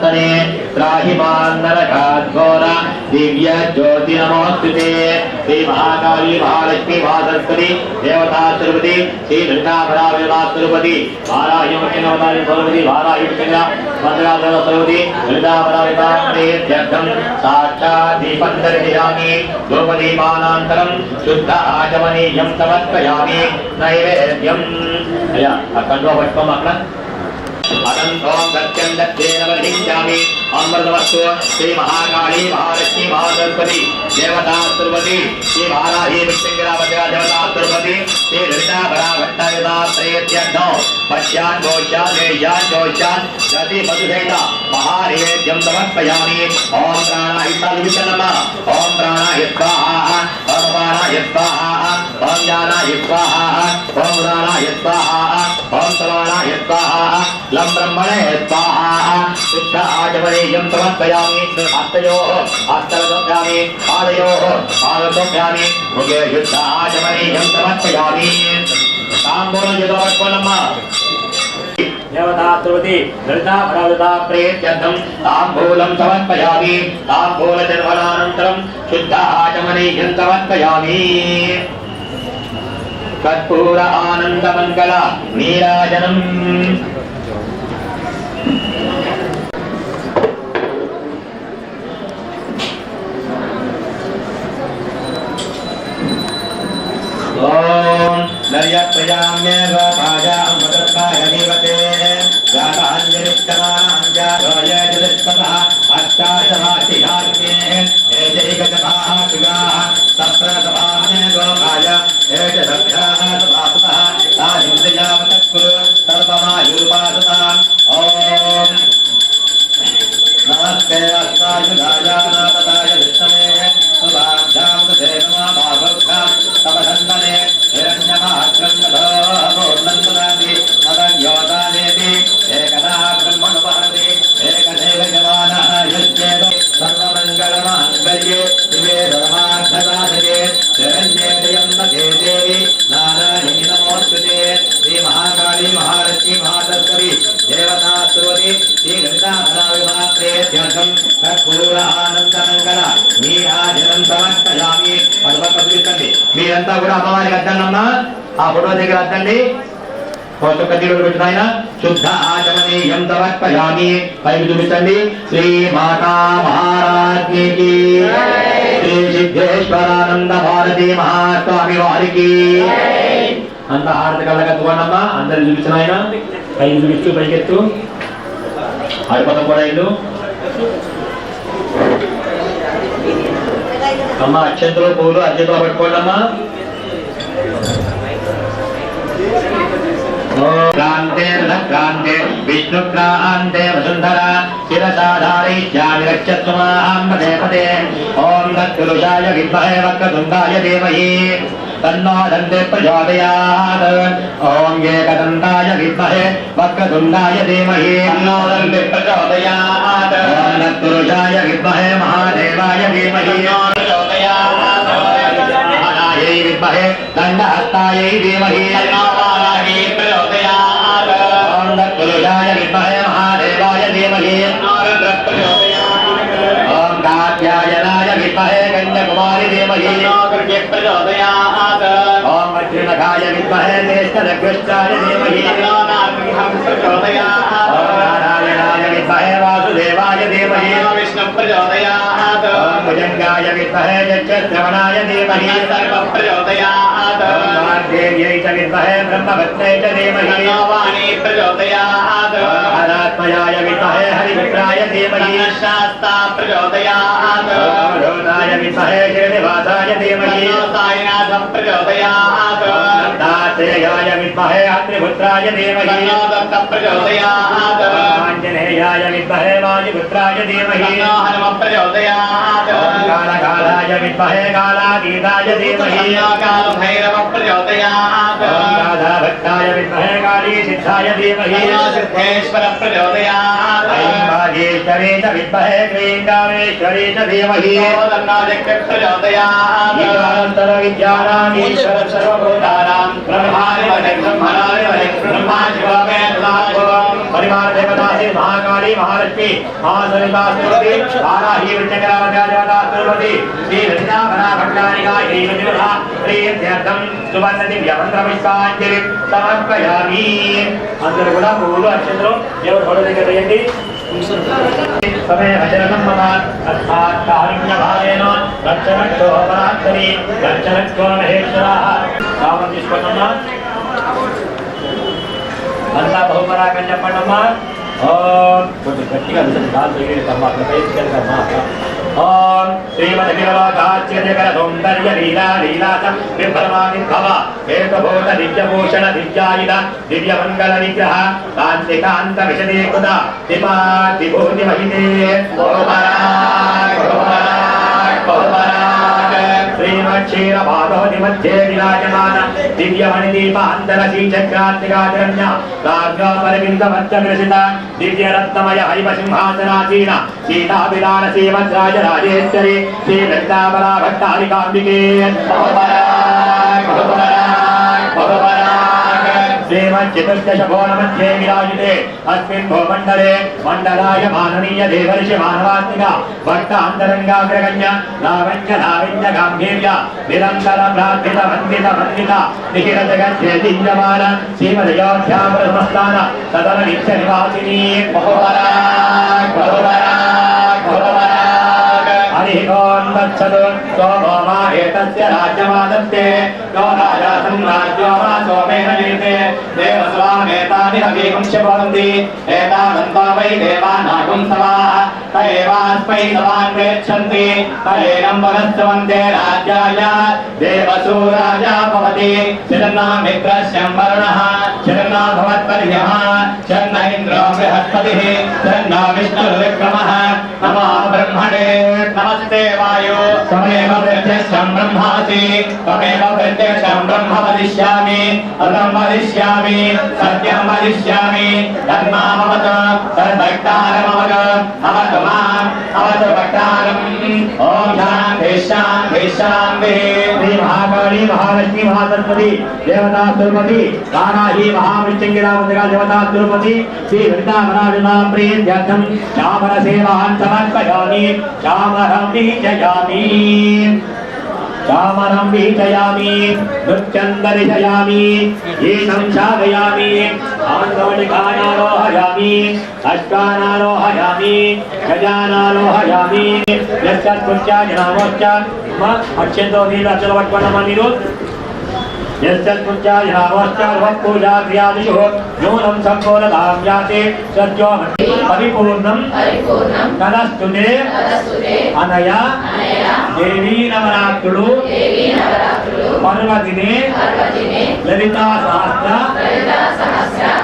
परमात्मने त्राहि मान्नरघाद्घोर दिव्य ज्योति नमोस्तुते श्री महाकाली महालक्ष्मी महासरस्वती देवता तिरुपति श्री दुर्गापरा विमा तिरुपति वाराहि मुख्यनवतारि सरस्वती वाराहि मुख्यना भद्राधर सरस्वती दुर्गापरा विमा प्रेत्यर्थं साक्षात् दीपं दर्शयामि धूपदीपानान्तरं शुद्ध आचमनीयं समर्पयामि नैवेद्यम् అయ్యా ఆ కంట్లో పట్టుకోమా అక్కడ అనంతోం సత్యం దత్తేన వధించామి అమృతవస్తు శ్రీ మహాకాళీ మహాలక్ష్మి మహాసరస్వతి దేవతా తిరుపతి శ్రీ వారాహి విష్ణుగిరావతిగా దేవతా తిరుపతి శ్రీ లలితా భట్టాయుధా త్రయత్యర్థం పశ్చాన్ గోష్యాన్ వేష్యాన్ జోష్యాన్ గతి మధుసైత మహానివేద్యం సమర్పయామి. ఓం ప్రాణాయ తల్విషనమ ఓం ప్రాణాయ స్వాహ. ఓం ప్రాణాయ స్వాహ. ఓం జ్ఞానాయ స్వాహ. ఓం ప్రాణాయ స్వాహ. ఓం సమానాయ స్వాహ. లం బ్రహ్మణే స్వాహ శుద్ధ ఆచమనీయం సమర్పయామి. హస్తయోः హస్తలతోభ్యామి పాదయోः పాదతోభ్యామి ముఖే శుద్ధ ఆచమనీయం సమర్పయామి. తాంబూలం చేతో పట్టుకోనమ్మా దేవతా తిరుపతి లలితా భరవతా ప్రేత్యర్థం తాంబూలం సమర్పయామి తాంబూల జన్మనానంతరం శుద్ధ ఆచమనీయం సమర్పయామి కర్పూర ఆనందమంగళ నీరాజనం ఓం నర్యప్రజామ్య గోపాయ అమృతత్వాయ దేవతే దగ్గర అమ్మవారికి ఆ ఫోటో దగ్గర అద్దండి. ఫోటో కద్దీలు పెట్టిన ఆయన. శుద్ధ ఆచమనీయం తమర్పయామి పైకి చూపించండి. శ్రీ మాతా మహారాజ్ఞికి. శ్రీ సిద్ధేశ్వరానంద భారతి మహాస్వామి వారికి. అంత హారతి కళ్ళకత్తుకోండమ్మా అందరు చూపించిన ఆయన. పైకి చూపిస్తూ పైకెత్తు. అడిపోతాం కూడా ఇల్లు. అమ్మ అక్షంతలో పూలు అర్జంతులు పట్టుకోండమ్మా. క్రాంతే క్రాంతే విష్ణుక్రాంతే వసుంధర శిరసాధారయిష్యామి రక్షత్వమాహం పదే పదే ఓం దత్పురుషాయ విద్మహే వక్రతుండాయ ధీమహి తన్నో దంతే ప్రచోదయాత్ ఓం ఏకదంతాయ విద్మహే వక్రతుండాయ ధీమహి తన్నో దంతే ప్రచోదయాత్ ఓం దత్పురుషాయ విద్మహే మహాదేవాయ ధీమహి ప్రచోదయాత్ విద్మహే దండహస్తాయై ధీమహి ప్రచోదయాత్ ఓం దత్పురుషాయ విద్మహే మహాదేవాయ ధీమహి. ఓం కాత్యాయనాయ విద్మహే కన్యాకుమారి ధీమహి. ప్రచోదయాత్ ఓం వజ్రనఖాయ విద్మహే జ్యేష్ఠనగ్రశ్చాయ ధీమహి. ప్రచోదయాత్ ఓం నారాయణాయ విద్మహే వాసుదేవాయ ధీమహి. విష్ణు ప్రచోదయాత్ ఓం భుజంగాయ విద్మహే చక్రశ్రవణాయ ధీమహి సర్వ ప్రచోదయాత్ ఓం వాగ్దేవ్యై చ విద్మహే బ్రహ్మవత్యై చ ధీమహి వాణి ప్రచోదయాత్ ఓం హరాత్మయాయ విద్మహే హరిమిత్రాయ ధీమహి श्रेयाय विद्महे अग्निपुत्राय धीमहि प्रचोदयात् आञ्जनेयाय विद्महे वायुपुत्राय धीमहि प्रचोदयात् कालकालाय विद्महे कालातीताय धीमहि कालभैरव प्रचोदयात् राधाभक्ताय विद्महे कालीसिद्धाय धीमहि सिद्धेश्वर प्रचोदयात् वागीश्वरी च विद्महे क्रीङ्गामेश्वरी च धीमहि प्रचोदयात् विद्यानामीश्वर सर्वभूतानां ब्रह्माणि वदे ब्रह्मणानि वदे ब्रह्मा शिवा मे तदाभवम् परिवार देवता से महाकाली महालक्ष्मी महासरिता सुरभि वाराही वृक्षकरावत्या देवता सुरभि श्री ललिता भरा भट्टारिका श्री मंजुला श्री ధ్యానం సువర్ణ దివ్య మంత్ర పుష్పాంజలి సమర్పయామి అందరూ కూడా పువ్వులు అక్షంతలు దేవుడు ఫోటో దగ్గర వేయండి సమయ భజనం మమ తస్మాత్ కారుణ్య భావేన రక్షణక్షో పరాత్మని రక్షణక్షో మహేశ్వర. రామం తీసుకోండమ్మా. అంతా బహుపరాకం చెప్పండమ్మా ఓం. కొంచెం గట్టిగా ఉంటుంది కాలు తగిలి తర్వాత పైకెళ్ళమ్మా ఓం శ్రీమద్గిరలోకాచ్యజగర సౌందర్య లీలా లీలాస విభ్రమాని భవ ఏకభూత దివ్యభూషణ దివ్యాయుధ దివ్యమంగళ విగ్రహ కాంతికాంత విశదీకృత దిమా మహితే బహుపరాక్ శ్రీమక్షీర భాగవతి మధ్యే విరాజమాన దివ్యమణి దీపాంతర శ్రీచక్రాత్మికాచరణ్య రాజ్ఞాపరవింద మధ్యగ్రసిత దివ్య రత్నమయ హైమ సింహాసనాసీన సీతాభిలాన శ్రీమద్రాజ రాజేశ్వరి శ్రీ లలితాబలా భట్టారికాంబికే బహుపరాక్ श्रीमच्चतुर्दशकोणमध्ये विराजिते अस्मिन् भूमण्डले मण्डलाय माननीय देवर्षि मानवात्मिका भक्तान्तरङ्गाग्रगण्य लावण्य लावण्य गाम्भीर्य निरन्तर प्रार्थित वन्दित वन्दित निखिल जगद्यमान श्रीमदयोध्यापरसंस्थान तदन नित्य निवासिनी बहुवराक् बहुवराक् बहुवराक् हरिहोन्वत्सतु स्वभौमा एतस्य राज्यमादन्ते यो राजा संराज्यो मासो सोमेन जीते देवस्वामेतानि हवीकुंश्च भवन्ति एतावन्तो वै देवानागुं सवाः त एवास्मै सवान् प्रेच्छन्ति त एनं वनस्तवन्ते राज्याय देवसु राजा भवति शिरन्नामित्रस्यं वरुणः शिरन्ना भवत्पर्यः शन्न इन्द्रो बृहस्पतिः शन्नो विष्णुर्विक्रमः नमो ब्रह्मणे नमस्ते वायो त्वमेव प्रत्यक्षं ब्रह्मासि त्वमेव प्रत्यक्षं ब्रह्म वदिष्यामि వ్రతం వదిష్యామి సత్యం వదిష్యామి తన్మా భవత తద్భక్తారమవత భవతు మాం భవతు భక్తారం ఓం శాంతి శాంతి శాంతి శ్రీ మహాకాళి మహాలక్ష్మి మహాసరస్వతి దేవతా తిరుపతి కాళాహి మహామృత్యుంగిరా ముందుగా దేవతా తిరుపతి శ్రీ వృందావన విలాంప్రీత్యర్థం శామర సేవాన్ సమర్పయామి శామరం జయామి. చామరం వీక్షయామి నృత్యం దర్శయామి ఏషం ఛాదయామి ఆంగవణికానారోహయామి అశ్వానారోహయామి గజానారోహయామి యశ్చాత్మృత్యా జనామోచ్చ అక్షంతో నీళ్ళు అచ్చలు పట్టుకున్నామా మీరు यश्चतुर्चायावश्चावत्पूजाक्रियादिषु नूनं सम्पूर्णतां याति सद्योमति परिपूर्णं तदस्तु मे अनया देवी नवरात्रुलु पर्वदिने ललिता सहस्र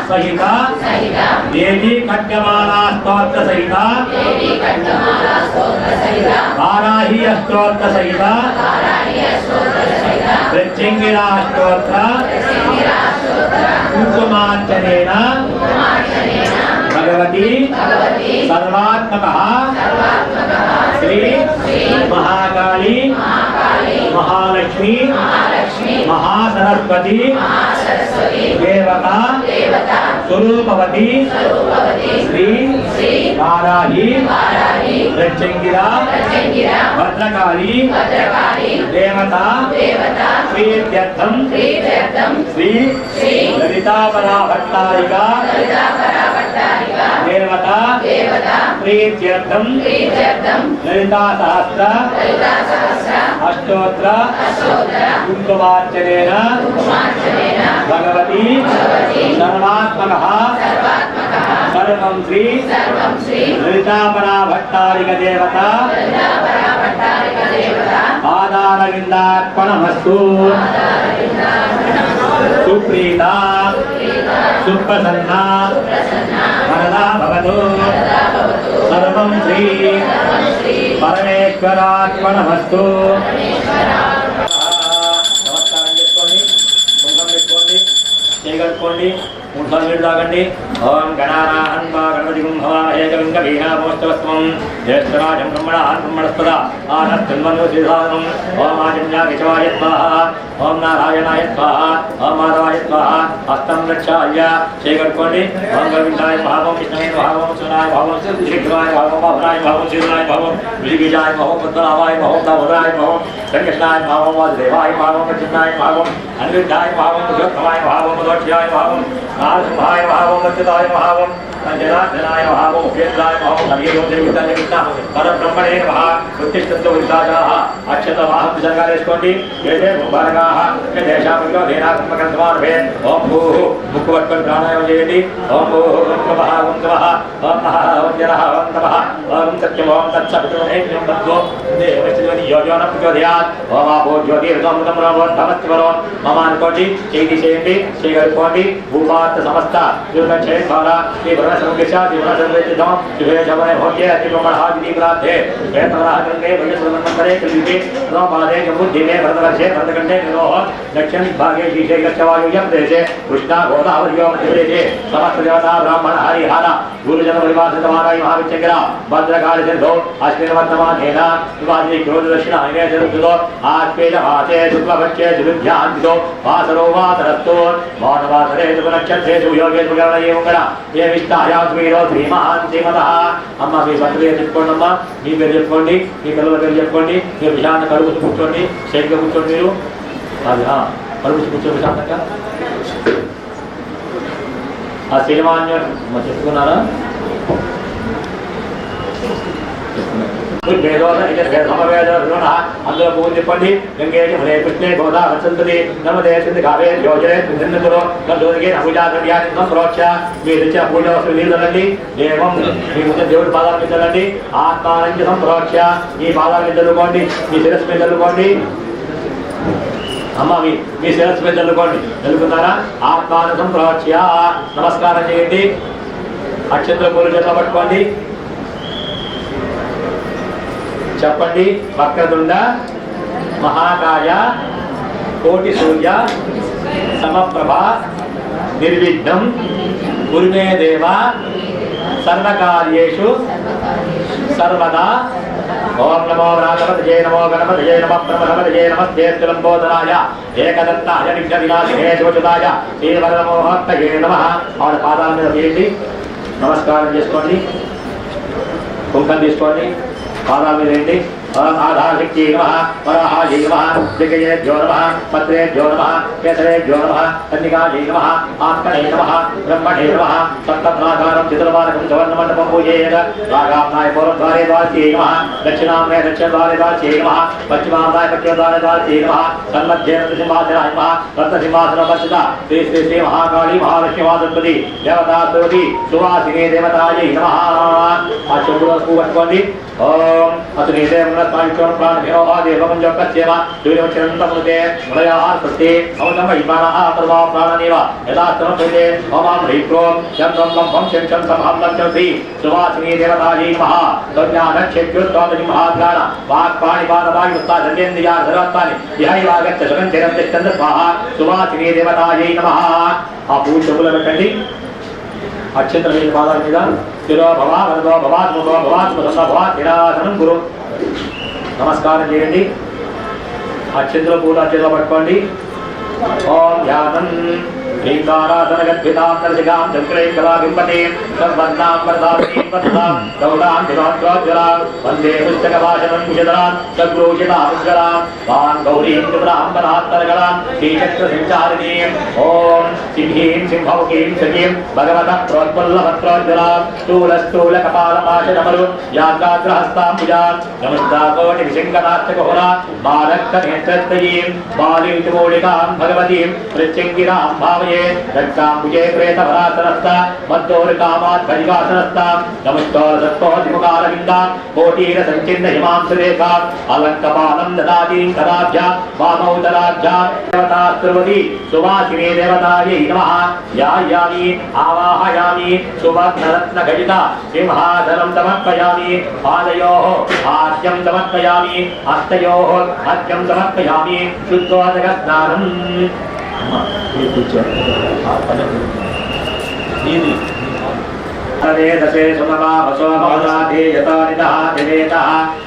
सहित देवी खड्गमाला स्तोत्र सहित वाराही स्त्रोत्र सहित సహిత దేవీ భగవతి సర్వాత్మక శ్రీ మహాకాళి మహాలక్ష్మి మహాసరస్వతి దేవత స్వరూపవతి శ్రీ వారాహి ప్రత్యంగిర భద్రకాళి దేవత ప్రీత్యర్థం శ్రీ శ్రీ దేవత ప్రీత్యర్థం లలితా సహస్ర అష్టోత్ర కుమార్చనేన భగవతి సర్వాత్మక సర్వం శ్రీ లలితాపరా భట్టారిక దేవత లలితాపరా భట్టారిక దేవత పాదారవిందార్పణమస్తు సుప్రీత. సుప్రసన్న. వరదా భవతు. సర్వం శ్రీ పరమేశ్వరాత్మనమస్తు నమస్కారం చేసుకోండి కుంభం పెట్టుకోండి చేయగలుపుకోండి మూడు సార్లు నీళ్ళు తాగండి ఓం గణానాహన్వా గణపతి కుంభవా ఏకలింగ వీణామోస్తవస్వం జ్యేష్ఠరాజం బ్రహ్మణాన్ బ్రహ్మణస్పద ఆనస్తిన్వను శ్రీసాదనం ఓం ఆజన్యా విచవాయ స్వాహ ఓం నారాయణాయ స్వాహ ఓం మాధవాయ స్వాహ హస్తం రక్షాయ. చేయగలుపుకోండి ఓం గోవిందాయ భావం కృష్ణాయ భావం సునాయ భావం శ్రీకృష్ణాయ భావం బాబురాయ భావం శ్రీరాయ భావం ఋషికేశాయ భావం పద్మనాభాయ భావం దామోదరాయ భావం శ్రీకృష్ణాయ భావం వాసుదేవాయ భావం చిన్నాయ భావం అనిరుద్ధాయ భావం పురుషోత్తమాయ భావం దోక్షాయ భావం నారసింహాయ భావం అచ్యుతాయ భావం జనార్దనాయ భావం ఉపేంద్రాయ భావం హరియోజయుతాయ పరబ్రహ్మణే నమః ఉత్తిష్టంతో విశాఖాః అక్షత వాహం విధంగా వేసుకోండి ఏదే ముబారకాః దేశాములో ధీనాత్మకంతమానభే ఓం భూః ముక్కు పట్టుకొని ప్రాణాయామం చేయండి ఓం భూః ఓం నమః ఓం నమః ఓం నమః ఓం జనః ఓం తపః ఓం సత్యం ఓం తత్సవితుర్వరేణ్యం తద్వో దేవశ్రీవని యోజోన ప్రచోదయాత్ ఓం ఆపో జ్యోతిర్గోమృతం భవత్వరో మమ అనుకోండి చేయి చేయండి చేయగలుపుకోండి భూమాత సమస్త దుర్గక్షయ ద్వారా శ్రీ భరణ సంగీష శ్రీ భరణ సంగీతం శివే दक्षिण भागे शीशे गच्छवायुयं देशे कृष्णा गोदावर्यो मध्यप्रदेशे समस्त जाता ब्राह्मण, हरि, हारा गुरु जन परिवार से हरिहारा गुरुजन परिवासतमाराय महाविचक्रा, भद्रकाल सिद्धो अश्विन वर्तमानेन विवादि क्रोध, दक्षिण हरिणे चतुर्दो आत्मेन भाते शुक्लभक्षे चतुर्ध्यान्तितो वासरो वासरस्तो मौनवासरे शुभनक्षत्रेषु योगे शुभगणये मङ्गला ये विष्टा హైమే ధీమహాన్ ధీమత. అమ్మ మీ భర్త పేరు చెప్పుకోండి అమ్మ. మీ పేరు చెప్పుకోండి. మీ పిల్లల పేరు చెప్పుకోండి. మీరు విశాంత కడుపు కూర్చోండి. సరిగ్గా కూర్చోండి మీరు. అది ఆ, కడుపు కూర్చోండి విశాంతంగా ఆ శ్రీమాన్య చెప్పుకున్నారా? చెప్పుకున్నారు? అందులో పువ్వు చెప్పండి గంగే హరే కృష్ణే గోదా వసంతది నమదే సింధు కావే యోజనే సింధులో పూజా ద్రవ్యాన్ని ప్రోక్ష మీరు ఇచ్చిన పూజ చల్లండి దేవం మీ ముందు దేవుడి పాదాల చల్లండి ఆత్మానంజ సంప్రోక్ష ఈ పాదాల మీ శిరస్సు మీద చల్లుకోండి అమ్మ మీ మీ శిరస్సు మీద చల్లుకోండి చల్లుకున్నారా ఆత్మానందం సంప్రోక్ష నమస్కారం చేయండి. అక్షంతల పూలు చేత పట్టుకోండి. చెప్పండి. వక్రదుండ మహాకాయ కోటి సూర్య సమప్రభ నిర్విఘ్నం గురుమే దేవ సర్వకార్యేషు సర్వదా. ఓం నమో రాఘవతజే నమో గణపతజే నమ ప్రమథపతజే నమస్తేత్తులంబోధనాయ ఏకదత్తాయ విఘ్నవినాశినే శోచుతాయ శ్రీవరనమోహత్తయే నమ. ఆవిడ పాదాల మీద తీయండి. నమస్కారం చేసుకోండి. కుంకం తీసుకోండి. పాదాల మీద వేయండి ఆధాశక్తి నమ వరాహాజీ నమ దిగయేభ్యో నమ పత్రేభ్యో నమ కేసరేభ్యో నమ కన్నికాజీ నమ ఆత్మనే నమ బ్రహ్మణే నమ సప్తప్రాకారం చిత్రమానకం సువర్ణమండపం పూజేయన రాగామ్నాయ పూర్వద్వారే ద్వారచే నమ దక్షిణామ్నాయ దక్షిణద్వారే ద్వారచే నమ పశ్చిమామ్నాయ పశ్చిమద్వారే ద్వారచే నమ సన్మధ్యే రత్నసింహాసనాయ నమ రత్నసింహాసన పశ్చిత శ్రీ శ్రీ శ్రీ మహాకాళీ మహాలక్ష్మి వాసంపతి దేవతా స్తుతి సువాసినే దేవతాయై నమ ఆ ఓం అతని దేవన సాయుక్తం ప్రాణభ్యో ఆదేవం జపస్యేమ సూర్యవచనంతముతే మలయా ఔనమ ఇమానః పరమా ప్రాణనేవ యదా సమపేతే ఓమాం హ్రీక్రోం చంద్రం లంభం శంశం సంహం లక్ష్యసి సువాసిని దేవతాయై నమః తజ్ఞానక్షేత్యోత్పాదని మహాజ్ఞాన వాక్ పాణిపాదవాయు ధర్మేంద్రియా ధరత్వాని ఇహైవాగత్య సుగం చిరం తిష్టంత స్వాహ నమః ఆ పూజ చెప్పులు పెట్టండి అక్షేత్ర మీద పాదాల మీద శిరో భవా వరదో భవాత్మకో భవాత్మక భవాత్మిరాసనం గురు నమస్కారం చేయండి. అక్షేత్ర పూల చేతిలో పట్టుకోండి. ఓం ధ్యానం శ్రీకారాసనగద్భితాం చక్రైం కళాబింబతే సర్వర్ణాం వరదాసీం వరదాం గౌడాం దివాత్వాజ్వలాం వందే పుస్తకభాషణం కుశదరాం సగ్రోషితాముజ్వలాం వాన్ గౌరీం త్రిపురాం పరాత్తరగళాం శ్రీచక్ర సంచారిణీం ఓం सिंहीं सिंहौकीं, सखीं, भगवतः प्रोत्पल्लभत्रोज्ज्वलां स्थूलस्थूलकपालपाशनमरु यात्राग्रहस्तां पूजां नमस्ताकोटिविशङ्कराष्टकहोरा मारक्तनेत्रत्रयीं बालिविचमूलिकां भगवतीं, मृत्युङ्गिरां भावये रक्तां भुजे प्रेतभरासनस्ता मद्धोर्कामाध्वरिकासनस्तां नमस्तोरसत्तोधिमुखारविन्दां कोटीरसञ्चिन्न हिमांसुरेखां अलङ्कपालं ददातीं कदाभ्या वामौ ददाभ्या देवतास्त्रुवती, सुवासिनी देवतायै नमः यायामि आवाहयामि सुवर्णरत्नघटिता सिंहासनं समर्पयामि पादयोः हास्यं समर्पयामि हस्तयोः हस्यं समर्पयामि शुद्धोदकस्नानम् तदेदशे सुममा वसो भवता ते यतो नितः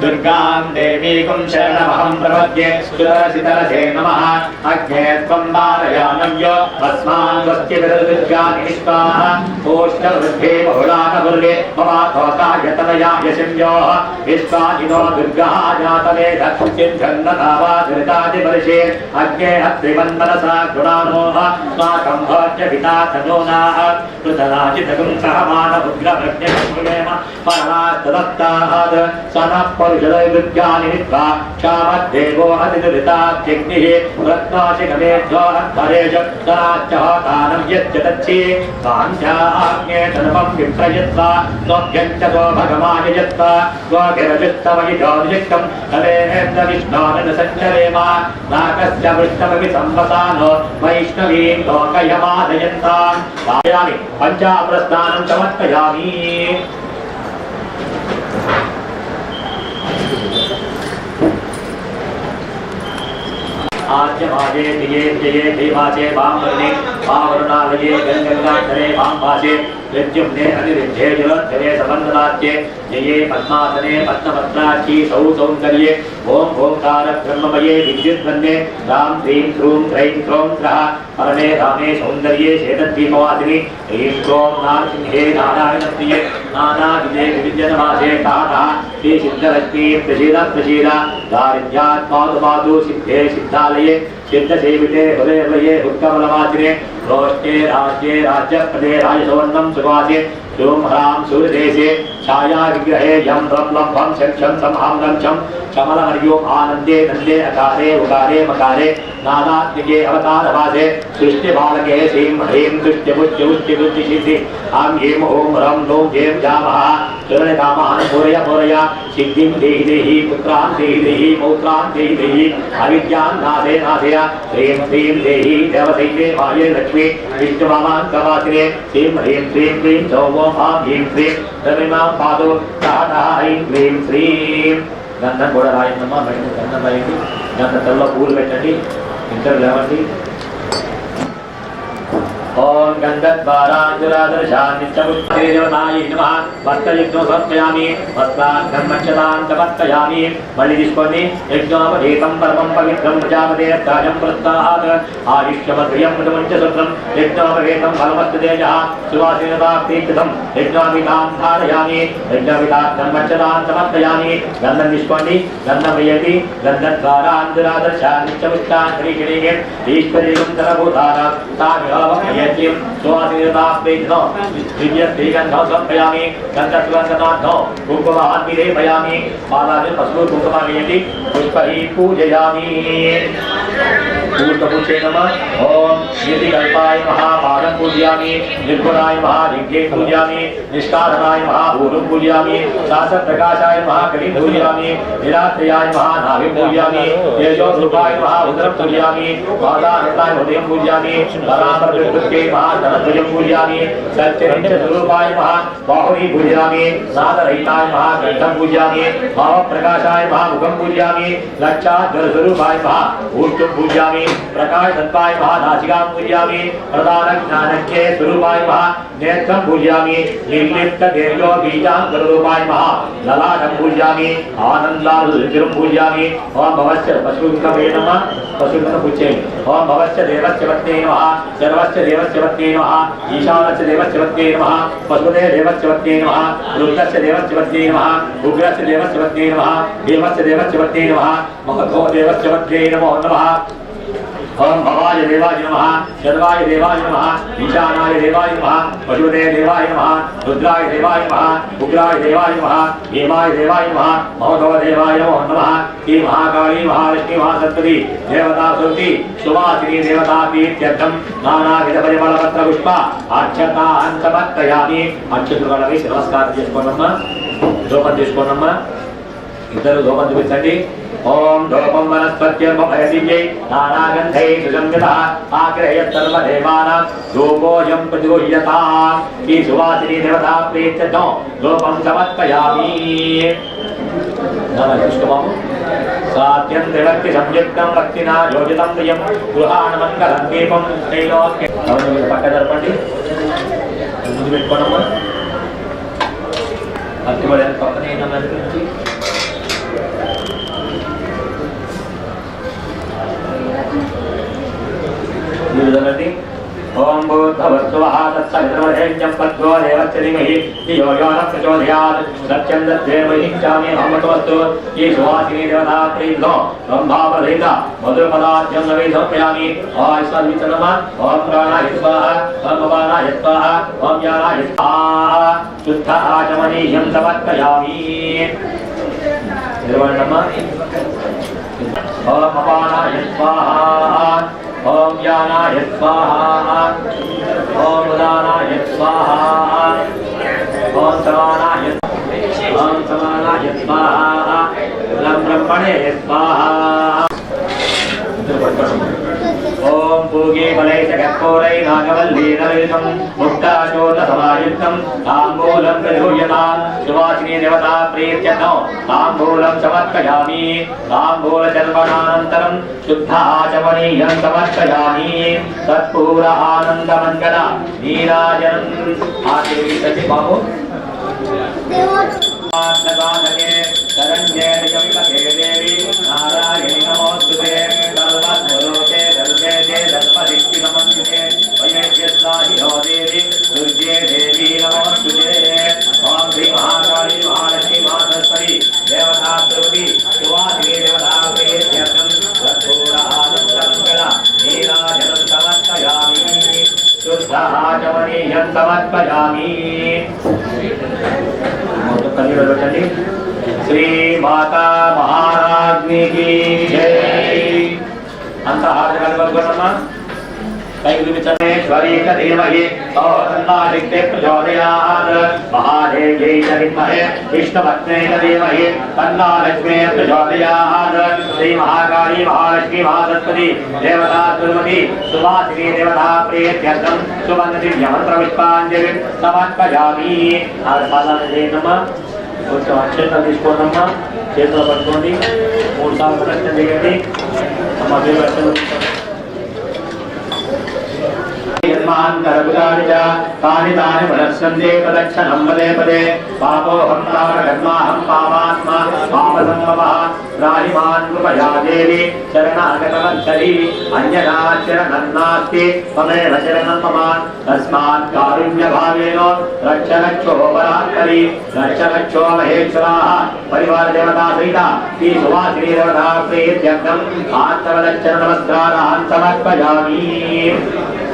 दुर्गाम् देवीकुम् शरणमहम् प्रपद्ये सुरसितरसे नमः। अग्ने त्वम् वारयानव्य अस्मान् वस्तिभिर्दुर्गानिष्पाः ओष्टवृद्धे बहुलाकपुर्वे ममाथोकायतनयायशिम्योः विश्वाजिनो दुर्गः जातवेद सिद्ध्यन्नतावादृतादिपरिषे अग्ने हत्रिमन्मनसा गुणानोः स्वाकम् भोज्य पिता तनोनाः कृतराजितगुम् सहमानमुग्रभग्नेम परमात् दत्तात् తోకాయతనయాయ శంయోః విశ్వాజినో సాంధ్యాగ్నే తనుపం విప్రయత్వా స్వభ్యంచతో భగమాయయత్వా స్వభిరజిత్తమయిజోనిజిక్తం తవేంద్ర సంచరేమ వృష్టమపి సంవసానో వైష్ణవీం లోకయమాదయంతాం పంచామృస్నానం సమర్పయామి आद्यमाजे दिये जये देवाचे वामवर्णे वावरुणालये गङ्गङ्गाधरे वामभासे प्रद्युम्ने अनिरुद्धे जलोद्धरे समन्वदाच्ये जये, पद्मासने पद्मपत्राची सौ सौन्दर्ये ॐ ओङ्कार ब्रह्ममये विद्युद्वन्ने रां ह्रीं ह्रूं ह्रैं ह्रौं ह्रः, परमे रामे सौन्दर्ये शेतद्वीपवासिनि ह्रीं क्रों नारसिंहे, नारायणप्रिये नानाविदे विविद्यनवासे कातः श्रीसिद्धलक्ष्मी, प्रसीद प्रसीद दारिद्र्यात् पातु पातु सिद्धे सिद्धालये सिद्धसेविते हृदयलये उत्कमलवासिने रोष्टे राज्ये राज्यप्रदे ह्रूं ह्रां छायाविग्रहे यं रं लं भं शं कमलमर्योम् आनन्दे नन्दे अकारे उकारे मकारे नानात्मिके अवतारभासे सृष्टिबालके श्रीं ह्रीं तुष्ट्यमुच्यमुच्यबुद्धिसिद्धि आं ॐ रं जामः। पूरय पूरय। सिद्धिं देहि देहि पुत्रान् देहि देहि पौत्रान् देहि देहि अविद्यां नाशे नाशय ह्रीं ह्रीं देहि लक्ष्मी। विष्णुमामान् कवासिने श्रीं ह्रीं श्रीं क्लीं ఓం హ్రీం శ్రీం రవిమాం పాదు గంధం కూడా రాయిందమ్మా బయట గంధం రాయండి గంధ తల్లో పూలు పెట్టండి ఇంటర్ లేవండి ఓం గంధద్వారాంజురాదర్శాన్నిత్యముత్తేదేవతాయై నమః వస్త్రయుగ్మం సమర్పయామి వస్త్రాఘర్మక్షతాం సమర్పయామి మళ్ళీ తీసుకోండి. యజ్ఞోపదేతం పరమం పవిత్రం ప్రజాపతే రాజం ప్రస్తాహాత్ ఆయుష్యమద్రియం మృతమంచ శుభ్రం. యజ్ఞోపవేతం ఫలమస్తేజ సువాసీనతాప్తీకృతం యజ్ఞోపితాం ధారయామి యజ్ఞోపితాఘర్మక్షతాం సమర్పయామి గంధం తీసుకోండి. గంధం వేయండి. గంధద్వారాంజురాదర్శాన్నిత్యముత్తాంతరీషణీయం ఈశ్వరీయం సర్వభూతాన తామిహోమయజ్ఞం शैत्यं सुवासिनिर्दास्पेजनो दिव्यस्त्रीगन्धौ समर्पयामि गन्धसुगन्धनाद्धौ कुङ्कुमाभिलेपयामि बालाजि पशुः कुङ्कुमालयति पुष्पैः नमः पूजयामि निर्गुणाय पूजयामि पूजयामि महाकलिं पूजयामि महानाभिं पूजयामि पूजयामि हृदयं पूजयामि सर्वे महाधनध्वजं पूजयामि सत्यनित्यस्वरूपाय महाबाहुनि पूजयामि नादरहिताय महाग्रन्थं पूजयामि भावप्रकाशाय महामुखं पूजयामि लक्षाध्वरस्वरूपाय महाभूष्टं पूजयामि प्रकाशतत्त्वाय महानासिकां पूजयामि प्रधानज्ञानज्ञे स्वरूपाय महानेत्रं पूजयामि निर्लिप्तदीर्घबीजान्तरूपाय महाललाटं पूजयामि आनन्दालुरुचिरं पूजयामि ओम भवस्य पशुकमे नमः पशुकं भवस्य देवस्य पत्नी नमः सर्वस्य देव నమ నమ సర్వస్య దేవస్య నమ ఈశానస్య దేవస్య నమ పశుదే దేవస్య నమ రుద్రస్య దేవస్య నమ ఉగ్రస్య దేవస్య నమ భీమస్య దేవస్య నమ మహతో దేవస్య నమో నమ ఓం భవాయ దేవాయ నమ శర్వాయ దేవాయ నమ ఈశానాయ దేవాయ నమ పశుదే దేవాయ నమ రుద్రాయ దేవాయ నమ ఉగ్రాయ దేవాయ నమ భీమాయ దేవాయ నమ మహోదవ దేవాయ నమో నమ ఈ మహాకాళీ మహాలక్ష్మి మహాసరస్వతి దేవతా సుతి సువాసిని దేవతా ప్రీత్యర్థం నానావిధ పరిమళ పత్ర పుష్ప అక్షతాన్ అంతమత్తయామి అక్షతులు వేసి నమస్కారం చేసుకోనమ్మా దూపం చేసుకోనమ్మా ఇద్దరు ధూపం చూపించండి. ఓం లోపం వనస్పత్యర్మయసిజై నానాగంధై సుగంధిత ఆగ్రహయత్ సర్వదేవానాం ధూపోయం ప్రతిగృహ్యతా ఈ సువాసిని దేవతా ప్రీత్యర్థం లోపం సమర్పయామి కృష్ణబాబు సాధ్యం త్రిభక్తి సంయుక్తం భక్తినా యోజితం ప్రియం గృహాణమంగళం దీపం శ్రీలోక్య పక్క జరపండి ముందు పెట్టుకోనమ్మా భక్తి పడే పక్కనే ఓం భూర్భవస్సువః తత్సవితుర్వరేణ్యం భర్గో దేవస్య ధీమహి ధియో యో నః ప్రచోదయాత్ సత్యం దద్దేవహి చామి అమృతమస్తు ఈ సువాసిని దేవతా ప్రీతో బ్రహ్మాపదహిత మధురపదార్థం నవే సమర్పయామి ఆయుష్మాన్వితనమ ఓం ప్రాణాయ స్వాహ ఓం అపానాయ స్వాహ ఓం జ్ఞానాయ స్వాహ శుద్ధ ఆచమనీయం సమర్పయామి నిర్వహణమ్మా ఓం అపానాయ స్వాహ ఓం జ్ఞానాయ స్వాహ. ఓం ఉదానాయ స్వాహ. ఓం సమానాయ ఓం సమానాయ స్వాహ. లం బ్రహ్మణే స్వాహ. ఓం పూగే బలై జగత్కోరై నాగవల్లీ నలితం ముక్తాశోత సమాయుక్తం తాంబూలం ప్రజూయతాం సువాసిని దేవతా ప్రీత్యర్థం తాంబూలం సమర్పయామి తాంబూల చర్వణానంతరం శుద్ధ ఆచమనీయం సమర్పయామి తత్పూర ఆనందమంగళ నీరాజనం ఆశీర్వదించండి బాబు. శరణ్యే నిజమితకే శుద్ధ సమర్పయామి మొత్తం కన్నీళ్ళు శ్రీ మాతా మహారాజ్నికి జై. అంత హాజరు కలపడుకోనమ్మా పైకి చూపించమేశ్వరీక ధీమహి సౌరన్నాదిత్య ప్రచోదయాత్ మహాదేవ్యై చ విద్మహే విష్ణుపత్నే చ ధీమహి తన్నా లక్ష్మే ప్రచోదయాత్ శ్రీ మహాకాళీ మహాలక్ష్మీ మహాసరస్వతి దేవతా దుర్మతి సువాసిని దేవతా ప్రియత్యర్థం సువర్ణ దివ్య మంత్ర పుష్పాంజలి సమర్పయామి ఆడపాదాలు చేయనమ్మా కొంచెం అక్షంతలు తీసుకోండమ్మా చేతిలో పట్టుకోండి మూడు సార్లు ప్రదక్షిణ చేయండి అమ్మ మీరు అక్షంతలు తీసుకోండి. యన్మాంతరగుదాని చ తాని తాని వనస్సందే ప్రదక్షిణం పదే పదే పాపోహం తామకర్మాహం పాపాత్మా పాపసంభవః రాహిమాన్ కృపయా దేవి శరణాగతవత్సలి అన్యదా శరణం నాస్తి మమేవ శరణం మమ తస్మాత్ కారుణ్యభావేన రక్ష రక్షో పరాత్పరి రక్ష రక్షో మహేశ్వరాः పరివార దేవతా సహిత శ్రీ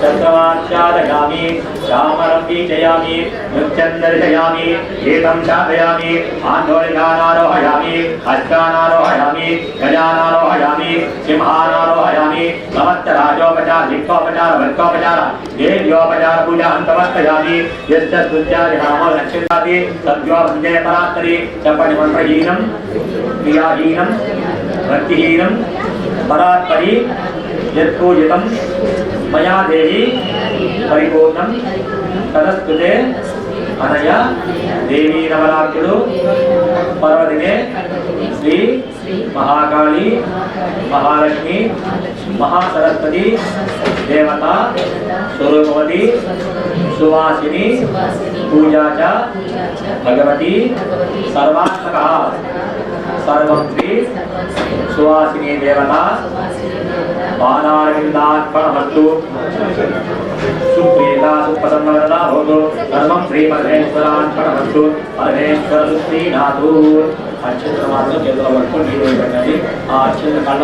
చంద్రమాచారయామి శ్యామరం వీచయామి నృత్యం దర్శయామి గీతం శాపయామి ఆందోళనారోహయామి అష్టానారోహయామి గజానారోహయామి సింహానారోహయామి సమస్త రాజోపచార దిక్కోపచార వర్గోపచార దేవ్యోపచార పూజ సమర్పయామి యస్య స్తుత్యాది నామో లక్ష్యాది సద్యో వందే పరాత్తరి చెప్పండి మంత్రహీనం క్రియాహీనం భక్తిహీనం పరాత్పరి యత్పూజితం మయా దేహి పరిపూర్ణం తదస్తుతే అనయ దేవీ నవరాత్రులు పర్వదినే శ్రీ మహాకాళి మహాలక్ష్మి మహాసరస్వతి దేవత స్వరూపవతి సువాసిని పూజా చ భగవతి సర్వాత్మక సర్వం శ్రీ సువాసిని దేవత పాదారవిందార్పణమస్తు సుప్రీత సుప్రసన్నవరదా భవతు సర్వం శ్రీ పరమేశ్వరార్పణమస్తు పరమేశ్వర శ్రీనాథు అక్షంతర మాత్రం చేతుల వరకు నీరు పెట్టండి. ఆ అక్షంత కళ్ళ